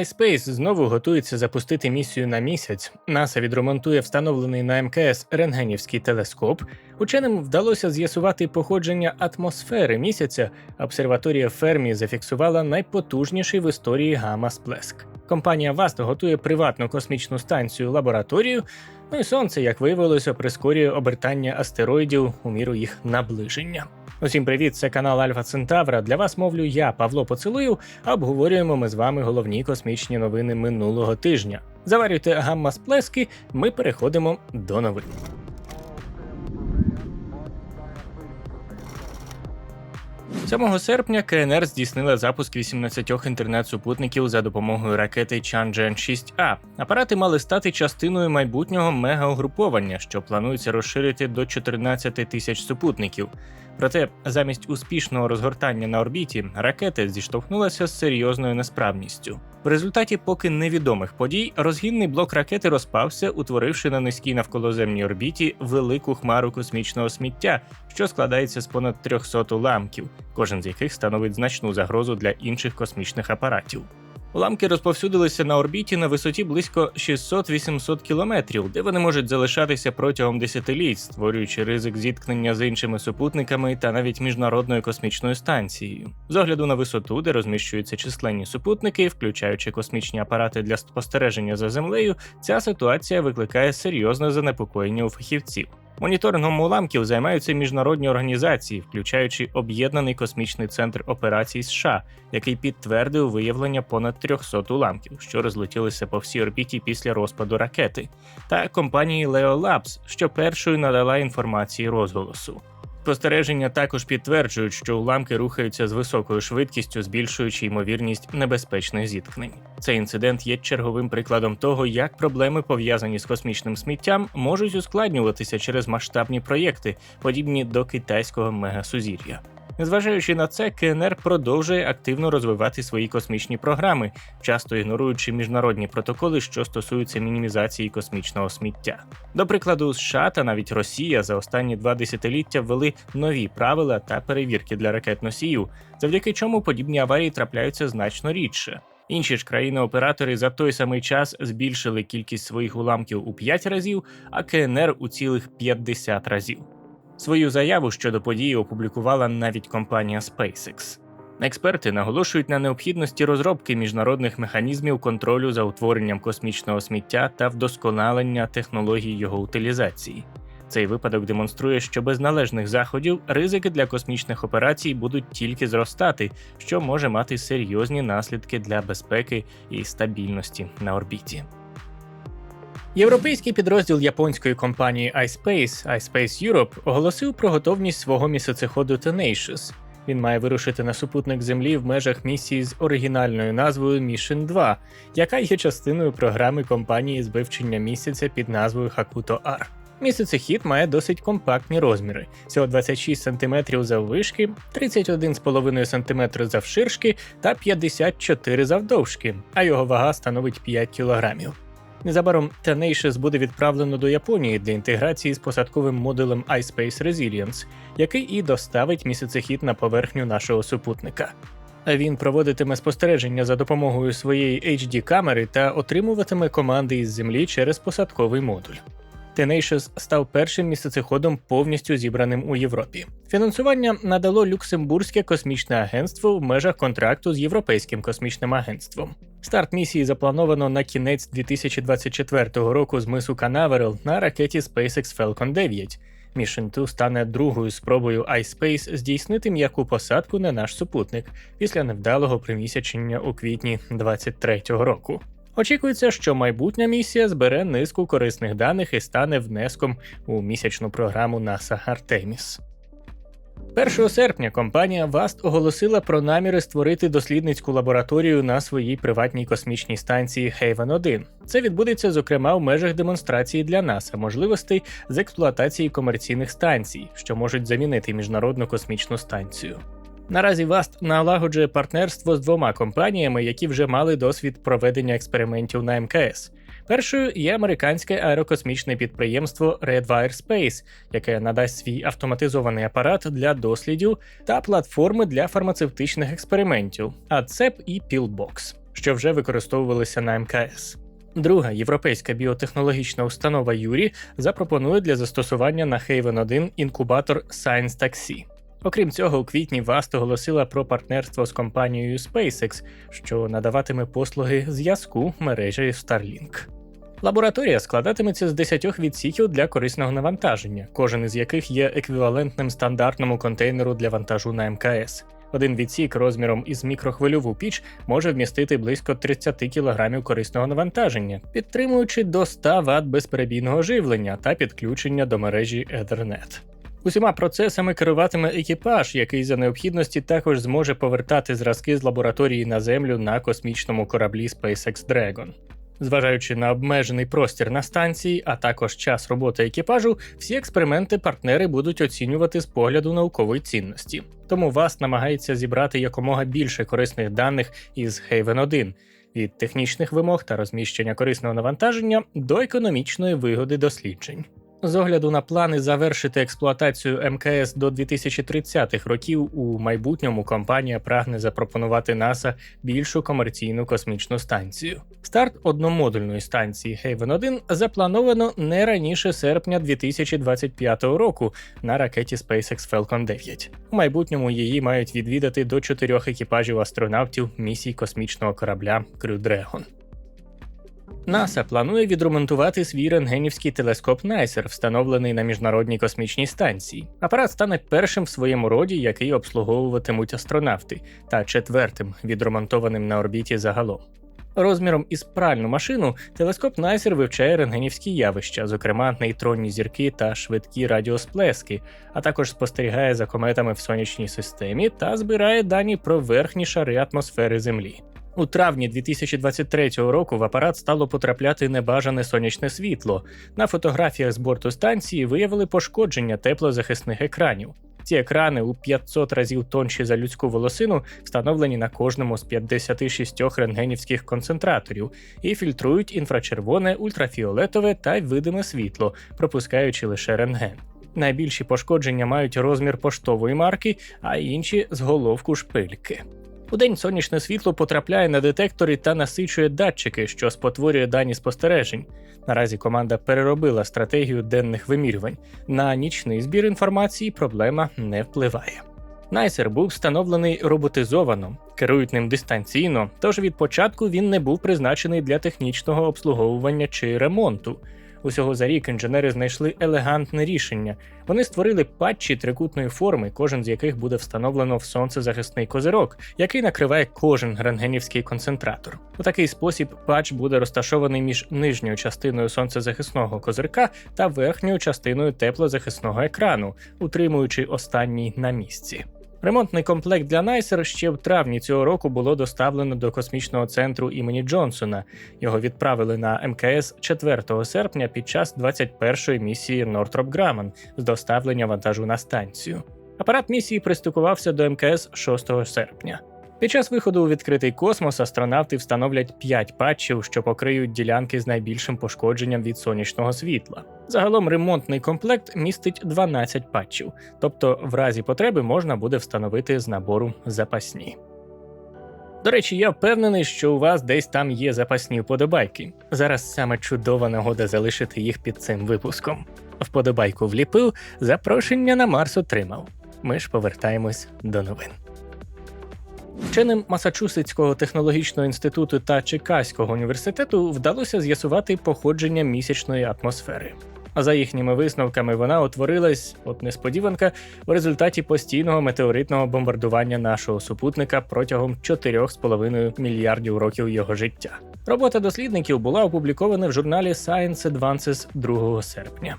iSpace знову готується запустити місію на місяць. НАСА відремонтує встановлений на МКС рентгенівський телескоп. Ученим вдалося з'ясувати походження атмосфери місяця. Обсерваторія Фермі зафіксувала найпотужніший в історії гамма-сплеск. Компанія Васт готує приватну космічну станцію лабораторію. Ну і сонце, як виявилося, прискорює обертання астероїдів у міру їх наближення. Усім привіт, це канал Альфа Центавра. Для вас мовлю я, Павло Поцелую, а обговорюємо ми з вами головні космічні новини минулого тижня. Заварюйте гамма сплески, ми переходимо до новин. Сьомого серпня КНР здійснила запуск 18 інтернет-супутників за допомогою ракети Чанчжен 6 а Апарати мали стати частиною майбутнього мегаугруповання, що планується розширити до 14 тисяч супутників. Проте замість успішного розгортання на орбіті ракети зіштовхнулася з серйозною несправністю. В результаті поки невідомих подій розгінний блок ракети розпався, утворивши на низькій навколоземній орбіті велику хмару космічного сміття, що складається з понад 300 уламків, кожен з яких становить значну загрозу для інших космічних апаратів. Уламки розповсюдилися на орбіті на висоті близько 600-800 кілометрів, де вони можуть залишатися протягом десятиліть, створюючи ризик зіткнення з іншими супутниками та навіть міжнародною космічною станцією. З огляду на висоту, де розміщуються численні супутники, включаючи космічні апарати для спостереження за землею, ця ситуація викликає серйозне занепокоєння у фахівців. Моніторингом уламків займаються міжнародні організації, включаючи Об'єднаний космічний центр операцій США, який підтвердив виявлення понад 300 уламків, що розлетілися по всій орбіті після розпаду ракети, та компанії Leo Labs, що першою надала інформації розголосу. Спостереження також підтверджують, що уламки рухаються з високою швидкістю, збільшуючи ймовірність небезпечних зіткнень. Цей інцидент є черговим прикладом того, як проблеми, пов'язані з космічним сміттям, можуть ускладнюватися через масштабні проєкти, подібні до китайського мегасузір'я. Незважаючи на це, КНР продовжує активно розвивати свої космічні програми, часто ігноруючи міжнародні протоколи, що стосуються мінімізації космічного сміття. До прикладу, США та навіть Росія за останні два десятиліття ввели нові правила та перевірки для ракет носіїв, завдяки чому подібні аварії трапляються значно рідше. Інші ж країни-оператори за той самий час збільшили кількість своїх уламків у 5 разів, а КНР у цілих 50 разів. Свою заяву щодо події опублікувала навіть компанія SpaceX. Експерти наголошують на необхідності розробки міжнародних механізмів контролю за утворенням космічного сміття та вдосконалення технологій його утилізації. Цей випадок демонструє, що без належних заходів ризики для космічних операцій будуть тільки зростати, що може мати серйозні наслідки для безпеки і стабільності на орбіті. Європейський підрозділ японської компанії iSpace, iSpace Europe, оголосив про готовність свого місяцеходу Tenacious. Він має вирушити на супутник Землі в межах місії з оригінальною назвою Mission 2, яка є частиною програми компанії з вивчення місяця під назвою Hakuto R. Місяцехід має досить компактні розміри: всього 26 см заввишки, 31,5 см завширшки та 54 завдовжки, а його вага становить 5 кг. Незабаром Tenacious буде відправлено до Японії для інтеграції з посадковим модулем iSpace Resilience, який і доставить місяцехід на поверхню нашого супутника. Він проводитиме спостереження за допомогою своєї HD камери та отримуватиме команди із землі через посадковий модуль. Tenacious став першим місяцеходом повністю зібраним у Європі. Фінансування надало Люксембурзьке космічне агентство в межах контракту з Європейським космічним агентством. Старт місії заплановано на кінець 2024 року з мису Канаверал на ракеті SpaceX Falcon 9. Mission 2 стане другою спробою iSpace здійснити м'яку посадку на наш супутник після невдалого примісячення у квітні 2023 року. Очікується, що майбутня місія збере низку корисних даних і стане внеском у місячну програму NASA Artemis. 1 серпня компанія VAST оголосила про наміри створити дослідницьку лабораторію на своїй приватній космічній станції Haven 1. Це відбудеться зокрема в межах демонстрації для НАСА можливостей з експлуатації комерційних станцій, що можуть замінити міжнародну космічну станцію. Наразі Васт налагоджує партнерство з двома компаніями, які вже мали досвід проведення експериментів на МКС. Першою є американське аерокосмічне підприємство Redwire Space, яке надасть свій автоматизований апарат для дослідів та платформи для фармацевтичних експериментів, АЦЕП і Pillbox. що вже використовувалися на МКС. Друга європейська біотехнологічна установа Юрі запропонує для застосування на Haven 1 інкубатор Science Taxi. Окрім цього, у квітні ВАСТ оголосила про партнерство з компанією SpaceX, що надаватиме послуги зв'язку мережі Starlink. Лабораторія складатиметься з 10 відсіків для корисного навантаження, кожен із яких є еквівалентним стандартному контейнеру для вантажу на МКС. Один відсік розміром із мікрохвильову піч може вмістити близько 30 кг корисного навантаження, підтримуючи до 100 Вт безперебійного живлення та підключення до мережі Ethernet. Усіма процесами керуватиме екіпаж, який за необхідності також зможе повертати зразки з лабораторії на землю на космічному кораблі SpaceX Dragon. Зважаючи на обмежений простір на станції, а також час роботи екіпажу, всі експерименти партнери будуть оцінювати з погляду наукової цінності. Тому ВАС намагається зібрати якомога більше корисних даних із Haven 1 від технічних вимог та розміщення корисного навантаження до економічної вигоди досліджень. З огляду на плани завершити експлуатацію МКС до 2030-х років, у майбутньому компанія прагне запропонувати НАСА більшу комерційну космічну станцію. Старт одномодульної станції Haven 1 заплановано не раніше серпня 2025 року на ракеті SpaceX Falcon 9. У майбутньому її мають відвідати до чотирьох екіпажів астронавтів місій космічного корабля Crew Dragon. НАСА планує відремонтувати свій рентгенівський телескоп Найсер, встановлений на міжнародній космічній станції. Апарат стане першим в своєму роді, який обслуговуватимуть астронавти, та четвертим відремонтованим на орбіті загалом. Розміром із пральну машину телескоп Найсер вивчає рентгенівські явища, зокрема нейтронні зірки та швидкі радіосплески, а також спостерігає за кометами в сонячній системі та збирає дані про верхні шари атмосфери Землі. У травні 2023 року в апарат стало потрапляти небажане сонячне світло. На фотографіях з борту станції виявили пошкодження теплозахисних екранів. Ці екрани у 500 разів тонші за людську волосину встановлені на кожному з 56 рентгенівських концентраторів і фільтрують інфрачервоне, ультрафіолетове та видиме світло, пропускаючи лише рентген. Найбільші пошкодження мають розмір поштової марки, а інші з головку шпильки. У день сонячне світло потрапляє на детектори та насичує датчики, що спотворює дані спостережень. Наразі команда переробила стратегію денних вимірювань. На нічний збір інформації проблема не впливає. Найсер був встановлений роботизовано, керують ним дистанційно, тож від початку він не був призначений для технічного обслуговування чи ремонту. Усього за рік інженери знайшли елегантне рішення. Вони створили патчі трикутної форми, кожен з яких буде встановлено в сонцезахисний козирок, який накриває кожен рентгенівський концентратор. У такий спосіб патч буде розташований між нижньою частиною сонцезахисного козирка та верхньою частиною теплозахисного екрану, утримуючи останній на місці. Ремонтний комплект для Найсер ще в травні цього року було доставлено до космічного центру імені Джонсона. Його відправили на МКС 4 серпня під час 21-ї місії Нортроп Граман з доставлення вантажу на станцію. Апарат місії пристукувався до МКС 6 серпня. Під час виходу у відкритий космос астронавти встановлять 5 патчів, що покриють ділянки з найбільшим пошкодженням від сонячного світла. Загалом ремонтний комплект містить 12 патчів, тобто в разі потреби можна буде встановити з набору запасні. До речі, я впевнений, що у вас десь там є запасні вподобайки. Зараз саме чудова нагода залишити їх під цим випуском. Вподобайку вліпив, запрошення на Марс отримав. Ми ж повертаємось до новин. Вченим Масачусетського технологічного інституту та Чикаського університету вдалося з'ясувати походження місячної атмосфери. А за їхніми висновками вона утворилась, от несподіванка, в результаті постійного метеоритного бомбардування нашого супутника протягом 4,5 мільярдів років його життя. Робота дослідників була опублікована в журналі Science Advances 2 серпня.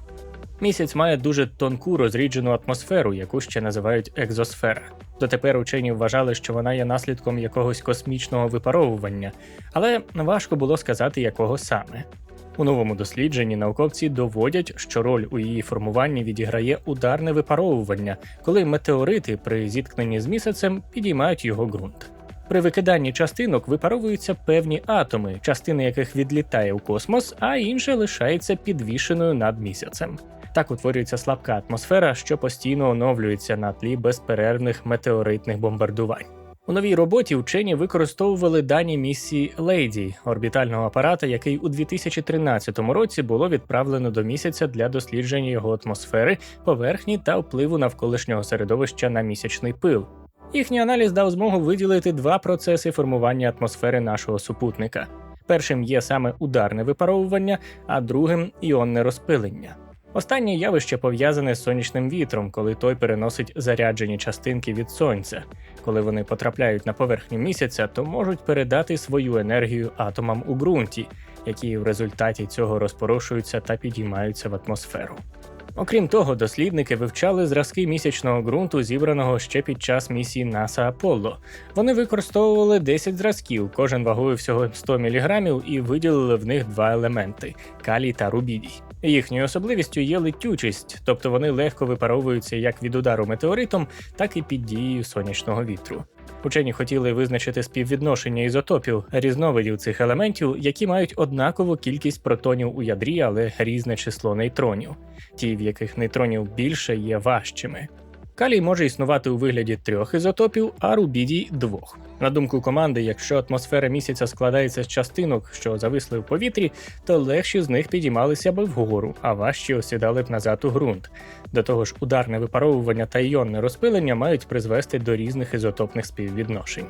Місяць має дуже тонку розріджену атмосферу, яку ще називають екзосфера. Дотепер учені вважали, що вона є наслідком якогось космічного випаровування, але важко було сказати, якого саме. У новому дослідженні науковці доводять, що роль у її формуванні відіграє ударне випаровування, коли метеорити при зіткненні з місяцем підіймають його ґрунт. При викиданні частинок випаровуються певні атоми, частини яких відлітає у космос, а інша лишається підвішеною над місяцем. Так утворюється слабка атмосфера, що постійно оновлюється на тлі безперервних метеоритних бомбардувань. У новій роботі вчені використовували дані місії Лейді, орбітального апарата, який у 2013 році було відправлено до місяця для дослідження його атмосфери, поверхні та впливу навколишнього середовища на місячний пил. Їхній аналіз дав змогу виділити два процеси формування атмосфери нашого супутника. Першим є саме ударне випаровування, а другим іонне розпилення. Останнє явище пов'язане з сонячним вітром, коли той переносить заряджені частинки від сонця. Коли вони потрапляють на поверхню місяця, то можуть передати свою енергію атомам у ґрунті, які в результаті цього розпорошуються та підіймаються в атмосферу. Окрім того, дослідники вивчали зразки місячного ґрунту, зібраного ще під час місії НАСА Аполло. Вони використовували 10 зразків, кожен вагою всього 100 мг, і виділили в них два елементи калій та рубідій. Їхньою особливістю є летючість, тобто вони легко випаровуються як від удару метеоритом, так і під дією сонячного вітру. Учені хотіли визначити співвідношення ізотопів різновидів цих елементів, які мають однакову кількість протонів у ядрі, але різне число нейтронів. Ті, в яких нейтронів більше, є важчими. Калій може існувати у вигляді трьох ізотопів, а рубідій двох. На думку команди, якщо атмосфера місяця складається з частинок, що зависли в повітрі, то легші з них підіймалися би вгору, а важчі осідали б назад у ґрунт. До того ж, ударне випаровування та іонне розпилення мають призвести до різних ізотопних співвідношень.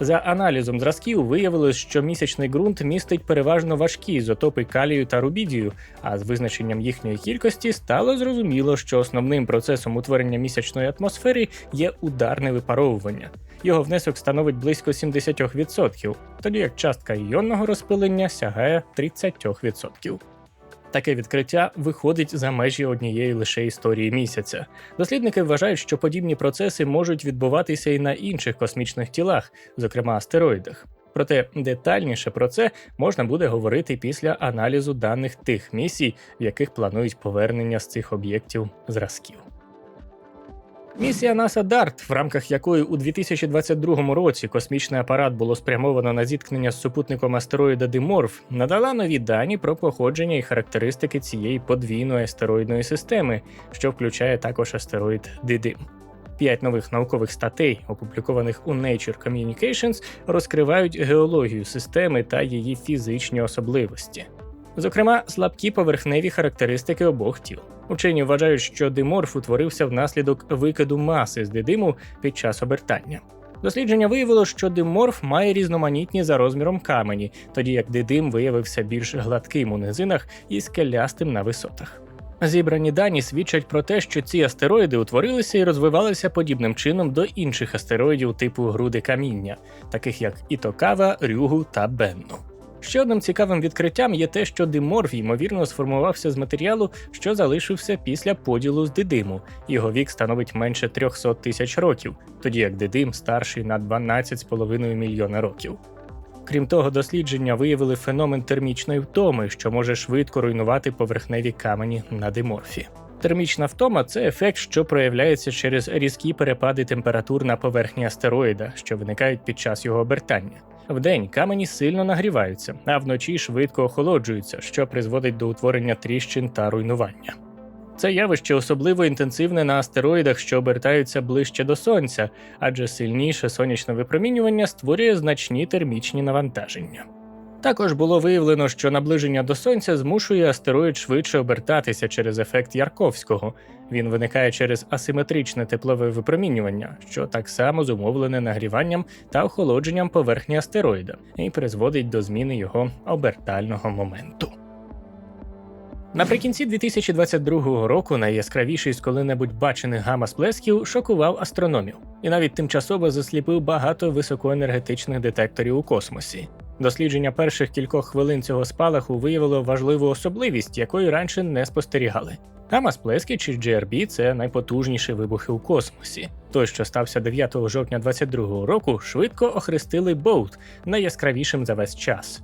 За аналізом зразків виявилось, що місячний ґрунт містить переважно важкі ізотопи калію та рубідію, а з визначенням їхньої кількості стало зрозуміло, що основним процесом утворення місячної атмосфери є ударне випаровування. Його внесок становить близько 70%, тоді як частка іонного розпилення сягає 30%. Таке відкриття виходить за межі однієї лише історії місяця. Дослідники вважають, що подібні процеси можуть відбуватися і на інших космічних тілах, зокрема астероїдах. Проте детальніше про це можна буде говорити після аналізу даних тих місій, в яких планують повернення з цих об'єктів зразків. Місія NASA DART, в рамках якої у 2022 році космічний апарат було спрямовано на зіткнення з супутником астероїда Диморф, надала нові дані про походження і характеристики цієї подвійної астероїдної системи, що включає також астероїд Дидим. П'ять нових наукових статей, опублікованих у Nature Communications, розкривають геологію системи та її фізичні особливості. Зокрема, слабкі поверхневі характеристики обох тіл. Учені вважають, що диморф утворився внаслідок викиду маси з дидиму під час обертання. Дослідження виявило, що диморф має різноманітні за розміром камені, тоді як дидим виявився більш гладким у низинах і скелястим на висотах. Зібрані дані свідчать про те, що ці астероїди утворилися і розвивалися подібним чином до інших астероїдів типу груди каміння, таких як Ітокава, Рюгу та Бенну. Ще одним цікавим відкриттям є те, що диморф, ймовірно, сформувався з матеріалу, що залишився після поділу з дидиму. Його вік становить менше 300 тисяч років, тоді як дидим старший на 12,5 мільйона років. Крім того, дослідження виявили феномен термічної втоми, що може швидко руйнувати поверхневі камені на диморфі. Термічна втома це ефект, що проявляється через різкі перепади температур на поверхні астероїда, що виникають під час його обертання. Вдень камені сильно нагріваються, а вночі швидко охолоджуються, що призводить до утворення тріщин та руйнування. Це явище особливо інтенсивне на астероїдах, що обертаються ближче до сонця, адже сильніше сонячне випромінювання створює значні термічні навантаження. Також було виявлено, що наближення до сонця змушує астероїд швидше обертатися через ефект Ярковського. Він виникає через асиметричне теплове випромінювання, що так само зумовлене нагріванням та охолодженням поверхні астероїда, і призводить до зміни його обертального моменту. Наприкінці 2022 року найяскравіший з коли-небудь бачених гамма-сплесків шокував астрономів і навіть тимчасово засліпив багато високоенергетичних детекторів у космосі. Дослідження перших кількох хвилин цього спалаху виявило важливу особливість, якої раніше не спостерігали. Гамма-сплески чи GRB – це найпотужніші вибухи у космосі. Той, що стався 9 жовтня 2022 року, швидко охрестили Боут найяскравішим за весь час.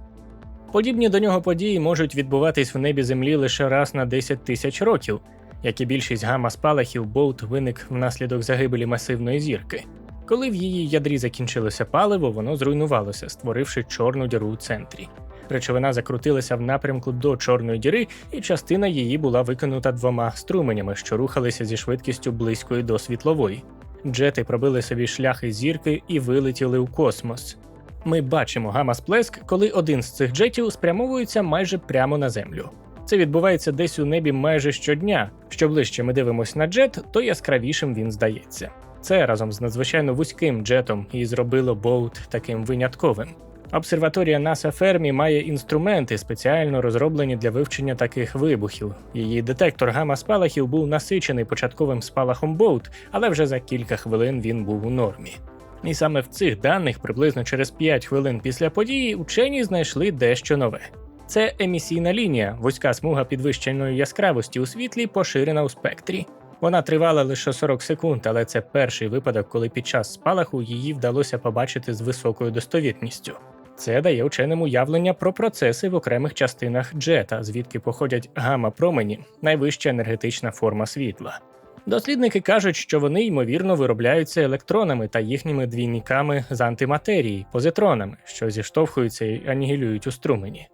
Подібні до нього події можуть відбуватись в небі Землі лише раз на 10 тисяч років, як і більшість гамма-спалахів, Боут виник внаслідок загибелі масивної зірки. Коли в її ядрі закінчилося паливо, воно зруйнувалося, створивши чорну діру у центрі. Речовина закрутилася в напрямку до чорної діри, і частина її була викинута двома струменями, що рухалися зі швидкістю близькою до світлової. Джети пробили собі шляхи зірки і вилетіли у космос. Ми бачимо гамма-сплеск, коли один з цих джетів спрямовується майже прямо на землю. Це відбувається десь у небі майже щодня. Що ближче ми дивимося на джет, то яскравішим він здається. Це разом з надзвичайно вузьким джетом і зробило Боут таким винятковим. Обсерваторія НАСА Фермі має інструменти, спеціально розроблені для вивчення таких вибухів. Її детектор гамма-спалахів був насичений початковим спалахом Боут, але вже за кілька хвилин він був у нормі. І саме в цих даних, приблизно через 5 хвилин після події, учені знайшли дещо нове. Це емісійна лінія, вузька смуга підвищеної яскравості у світлі, поширена у спектрі. Вона тривала лише 40 секунд, але це перший випадок, коли під час спалаху її вдалося побачити з високою достовірністю. Це дає ученим уявлення про процеси в окремих частинах джета, звідки походять гамма-промені, найвища енергетична форма світла. Дослідники кажуть, що вони ймовірно виробляються електронами та їхніми двійниками з антиматерії, позитронами, що зіштовхуються і анігілюють у струмені.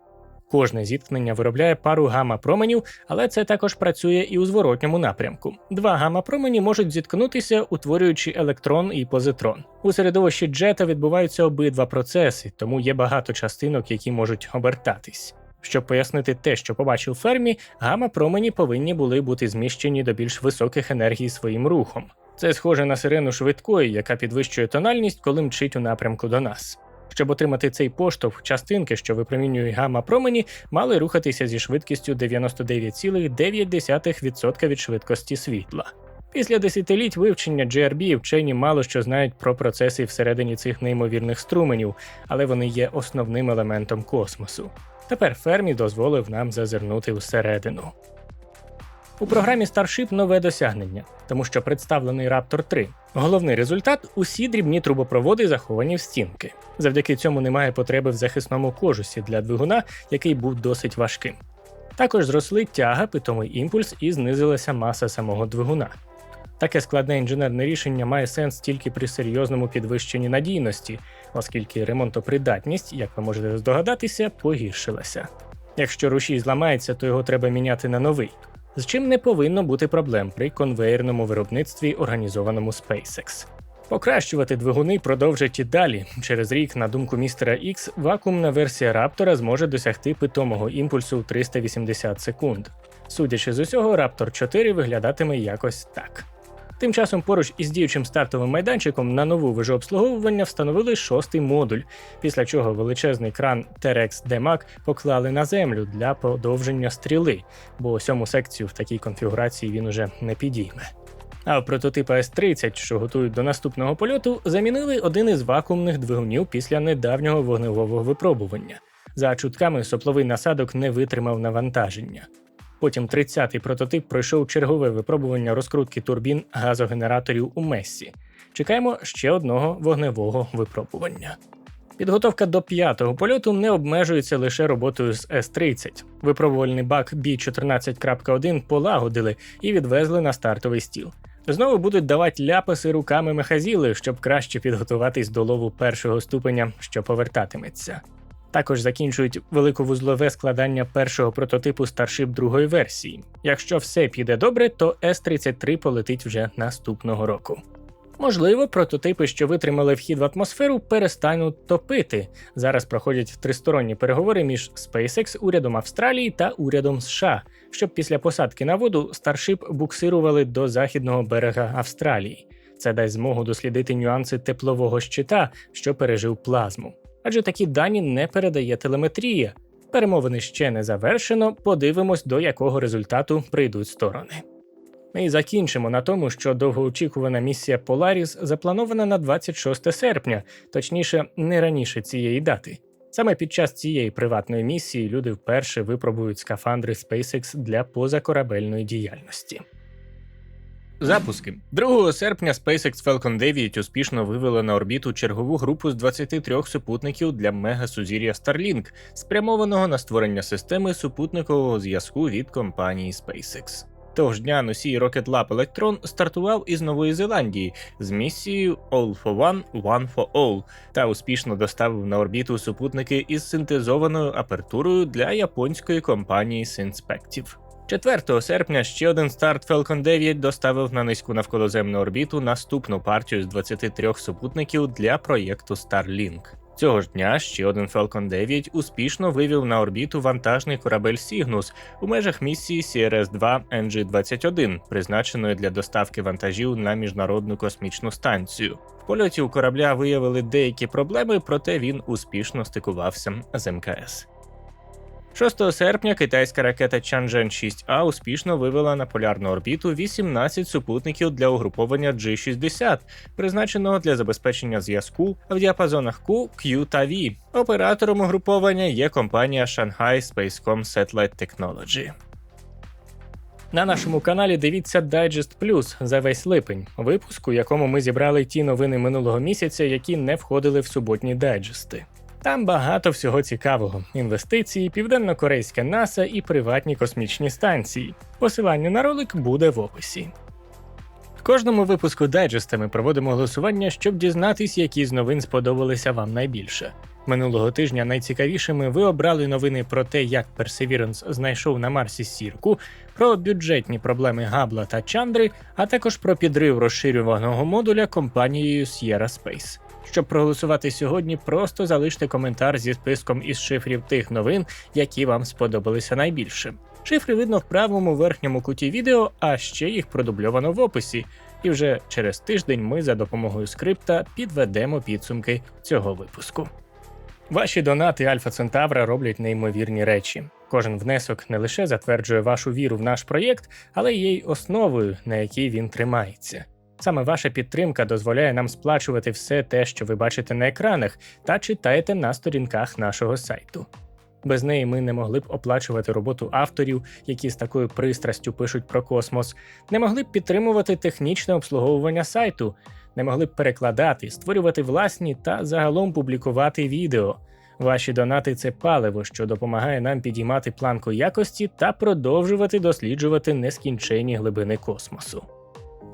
Кожне зіткнення виробляє пару гамма-променів, але це також працює і у зворотньому напрямку. Два гамма-промені можуть зіткнутися, утворюючи електрон і позитрон. У середовищі джета відбуваються обидва процеси, тому є багато частинок, які можуть обертатись. Щоб пояснити те, що побачив фермі, гамма-промені повинні були бути зміщені до більш високих енергій своїм рухом. Це схоже на сирену швидкої, яка підвищує тональність, коли мчить у напрямку до нас. Щоб отримати цей поштовх, частинки, що випромінюють гамма-промені, мали рухатися зі швидкістю 99,9% від швидкості світла. Після десятиліть вивчення GRB вчені мало що знають про процеси всередині цих неймовірних струменів, але вони є основним елементом космосу. Тепер Фермі дозволив нам зазирнути всередину. У програмі Starship нове досягнення, тому що представлений Raptor 3. Головний результат усі дрібні трубопроводи заховані в стінки. Завдяки цьому немає потреби в захисному кожусі для двигуна, який був досить важким. Також зросли тяга, питомий імпульс і знизилася маса самого двигуна. Таке складне інженерне рішення має сенс тільки при серйозному підвищенні надійності, оскільки ремонтопридатність, як ви можете здогадатися, погіршилася. Якщо рушій зламається, то його треба міняти на новий, з чим не повинно бути проблем при конвейерному виробництві, організованому SpaceX. Покращувати двигуни продовжать і далі. Через рік, на думку містера X, вакуумна версія Раптора зможе досягти питомого імпульсу 380 секунд. Судячи з усього, Raptor 4 виглядатиме якось так. Тим часом поруч із діючим стартовим майданчиком на нову вежу обслуговування встановили шостий модуль, після чого величезний кран T-Rex DMAC поклали на землю для подовження стріли, бо сьому секцію в такій конфігурації він уже не підійме. А прототипа S-30, що готують до наступного польоту, замінили один із вакуумних двигунів після недавнього вогневого випробування. За чутками сопловий насадок не витримав навантаження. Потім 30-й прототип пройшов чергове випробування розкрутки турбін газогенераторів у Мессі. Чекаємо ще одного вогневого випробування. Підготовка до п'ятого польоту не обмежується лише роботою з С-30. Випробувальний бак B14.1 полагодили і відвезли на стартовий стіл. Знову будуть давати ляпаси руками мехазіли, щоб краще підготуватись до лову першого ступеня, що повертатиметься. Також закінчують великовузлове складання першого прототипу Starship другої версії. Якщо все піде добре, то С-33 полетить вже наступного року. Можливо, прототипи, що витримали вхід в атмосферу, перестануть топити. Зараз проходять тристоронні переговори між SpaceX, урядом Австралії та урядом США, щоб після посадки на воду Starship буксирували до західного берега Австралії. Це дасть змогу дослідити нюанси теплового щита, що пережив плазму. Адже такі дані не передає телеметрія. Перемовини ще не завершено. Подивимось, до якого результату прийдуть сторони. І закінчимо на тому, що довгоочікувана місія Polaris запланована на 26 серпня, точніше, не раніше цієї дати. Саме під час цієї приватної місії люди вперше випробують скафандри SpaceX для позакорабельної діяльності. Запуски 2 серпня SpaceX Falcon 9 успішно вивела на орбіту чергову групу з 23 супутників для мегасузір'я Starlink, спрямованого на створення системи супутникового зв'язку від компанії SpaceX. Того ж дня носій Rocket Lab Electron стартував із Нової Зеландії з місією All for One, One for All та успішно доставив на орбіту супутники із синтезованою апертурою для японської компанії Synspective. 4 серпня ще один старт Falcon 9 доставив на низьку навколоземну орбіту наступну партію з 23 супутників для проєкту Starlink. Цього ж дня ще один Falcon 9 успішно вивів на орбіту вантажний корабель Cygnus у межах місії CRS-2 NG-21, призначеної для доставки вантажів на міжнародну космічну станцію. В польоті у корабля виявили деякі проблеми, проте він успішно стикувався з МКС. 6 серпня китайська ракета Чанжен 6А успішно вивела на полярну орбіту 18 супутників для угруповання G60, призначеного для забезпечення зв'язку в діапазонах Q, Q та V. Оператором угруповання є компанія Shanghai Spacecom Satellite Technology. На нашому каналі дивіться Digest Plus за весь липень, випуск, у якому ми зібрали ті новини минулого місяця, які не входили в суботні дайджести. Там багато всього цікавого: інвестиції, південно-корейська НАСА і приватні космічні станції. Посилання на ролик буде в описі. В кожному випуску дайджеста ми проводимо голосування, щоб дізнатись, які з новин сподобалися вам найбільше. Минулого тижня найцікавішими ви обрали новини про те, як Perseverance знайшов на Марсі сірку, про бюджетні проблеми Габла та Чандри, а також про підрив розширюваного модуля компанією Sierra Space. Щоб проголосувати сьогодні, просто залиште коментар зі списком із шифрів тих новин, які вам сподобалися найбільше. Шифри видно в правому верхньому куті відео, а ще їх продубльовано в описі. І вже через тиждень ми за допомогою скрипта підведемо підсумки цього випуску. Ваші донати Альфа Центавра роблять неймовірні речі. Кожен внесок не лише затверджує вашу віру в наш проєкт, але є й основою, на якій він тримається. Саме ваша підтримка дозволяє нам сплачувати все те, що ви бачите на екранах, та читаєте на сторінках нашого сайту. Без неї ми не могли б оплачувати роботу авторів, які з такою пристрастю пишуть про космос, не могли б підтримувати технічне обслуговування сайту, не могли б перекладати, створювати власні та загалом публікувати відео. Ваші донати це паливо, що допомагає нам підіймати планку якості та продовжувати досліджувати нескінченні глибини космосу.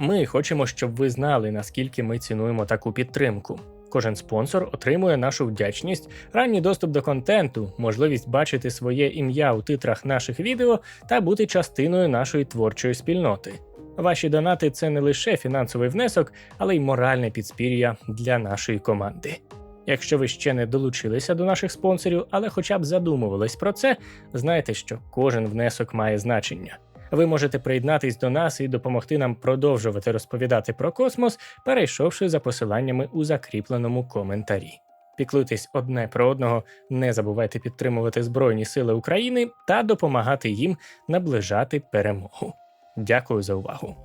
Ми хочемо, щоб ви знали, наскільки ми цінуємо таку підтримку. Кожен спонсор отримує нашу вдячність, ранній доступ до контенту, можливість бачити своє ім'я у титрах наших відео та бути частиною нашої творчої спільноти. Ваші донати це не лише фінансовий внесок, але й моральне підспір'я для нашої команди. Якщо ви ще не долучилися до наших спонсорів, але хоча б задумувались про це, знайте, що кожен внесок має значення. Ви можете приєднатись до нас і допомогти нам продовжувати розповідати про космос, перейшовши за посиланнями у закріпленому коментарі. Піклуйтесь одне про одного, не забувайте підтримувати Збройні Сили України та допомагати їм наближати перемогу. Дякую за увагу.